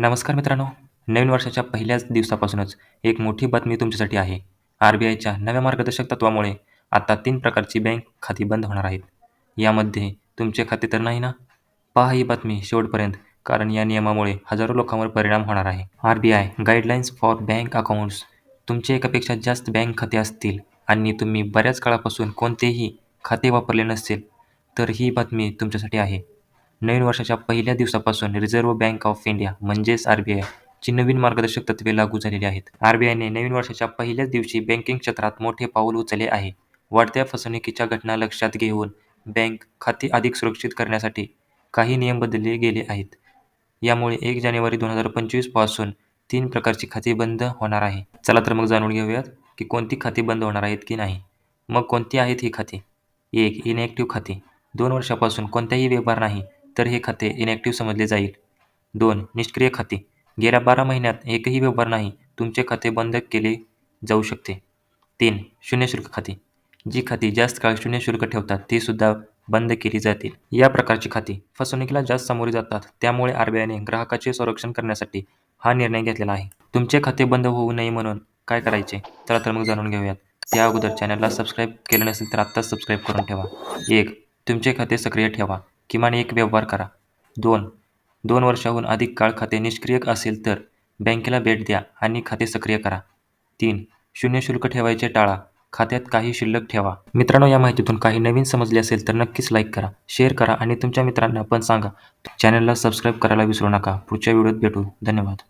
नमस्कार मित्रांनो. नवीन वर्षाच्या पहिल्याच दिवसापासूनच एक मोठी बातमी तुमच्यासाठी आहे. आर बी आयच्या नव्या मार्गदर्शक तत्वामुळे आता तीन प्रकारची बँक खाती बंद होणार आहेत. यामध्ये तुमचे खाते तर नाही ना? पहा ही बातमी शेवटपर्यंत कारण या नियमामुळे हजारो लोकांवर परिणाम होणार आहे. R B I guidelines for bank accounts तुमचे एकापेक्षा जास्त बँक खाते असतील आणि तुम्ही बऱ्याच काळापासून कोणतेही खाते वापरले नसेल तर ही बातमी तुमच्यासाठी आहे. नवीन वर्षाच्या पहिल्या दिवसापासून रिझर्व्ह बँक ऑफ इंडिया म्हणजेच आर बी आयची नवीन मार्गदर्शक तत्त्वे लागू झालेली आहेत. आर बी आयने नवीन वर्षाच्या पहिल्याच दिवशी बँकिंग क्षेत्रात मोठे पाऊल उचलले आहे. वाढत्या फसवणुकीच्या घटना लक्षात घेऊन बँक खाती अधिक सुरक्षित करण्यासाठी काही नियम बदलले गेले आहेत. यामुळे एक जानेवारी दोन हजार पंचवीसपासून तीन प्रकारची खाती बंद होणार आहे. चला तर मग जाणून घेऊयात की कोणती खाती बंद होणार आहेत की नाही. मग कोणती आहेत ही खाती? एक इनॅक्टिव्ह खाती. दोन वर्षापासून कोणताही व्यवहार नाही. तर हे खाते इनॅक्टिव्ह समजले जाईल. दोन निष्क्रिय खाते. गेल्या बारा महिन्यात एकही व्यवहार नाही तुमचे खाते बंद केले जाऊ शकते. तीन शून्य शुल्क खाते. जी खाती जास्त काळ शून्य शुल्क ठेवतात ती सुद्धा बंद केली जातील. या प्रकारची खाती फसवणुकीला जास्त सामोरे जातात. त्यामुळे आर बी आयने ग्राहकाचे संरक्षण करण्यासाठी हा निर्णय घेतलेला आहे. तुमचे खाते बंद होऊ नये म्हणून काय करायचे? चला तर मग जाणून घेऊयात. त्या अगोदर चॅनलला सबस्क्राईब केलं नसेल तर आत्ताच सबस्क्राईब करून ठेवा. एक तुमचे खाते सक्रिय ठेवा. किमान एक व्यवहार करा. दोन. दोन वर्षाहून अधिक काळ खाते निष्क्रिय असेल तर बँकेला भेट द्या आणि खाते सक्रिय करा. तीन. शून्य शुल्क ठेवायचे टाळा. खात्यात काही शिल्लक ठेवा. मित्रांनो या माहितीतून काही नवीन समजले असेल तर नक्कीच लाईक करा शेअर करा आणि तुमच्या मित्रांना पण सांगा. चॅनलला सबस्क्राईब करायला विसरू नका. पुढच्या व्हिडिओत भेटू. धन्यवाद.